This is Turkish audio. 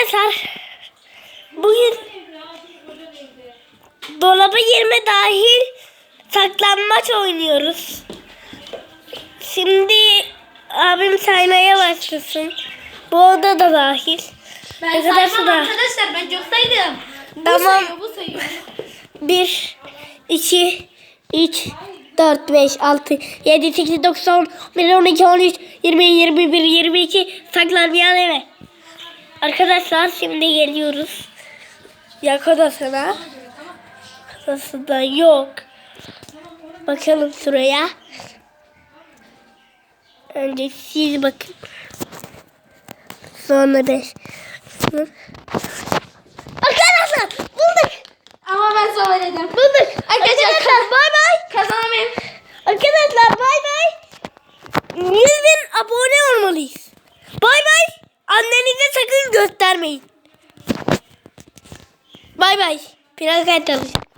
Arkadaşlar bugün dolaba girme dahil saklanmaç oynuyoruz. Şimdi abim saymaya başlasın. Bu oda da dahil. Ben Arkadaşlar saymam da- arkadaşlar ben çok saydım. Bu Tamam. sayıyor bu sayıyor. 1, 2, 3, 4, 5, 6, 7, 8, 9, 10, 11, 12, 13, 20, 21, 22 saklanmayan eve. Arkadaşlar şimdi geliyoruz. Yak odasına. Odasında yok. Bakalım şuraya. Önce siz bakın. Sonra beş. Arkadaşlar bulduk. Ama ben söyledim. Bulduk. Arkadaşlar bay bay. Kazanamayayım. Arkadaşlar bay bay. 100 bin abone olmalıyız. Bay bay. Annenize sakın göstermeyin. Bay bay. Plaka çalışın.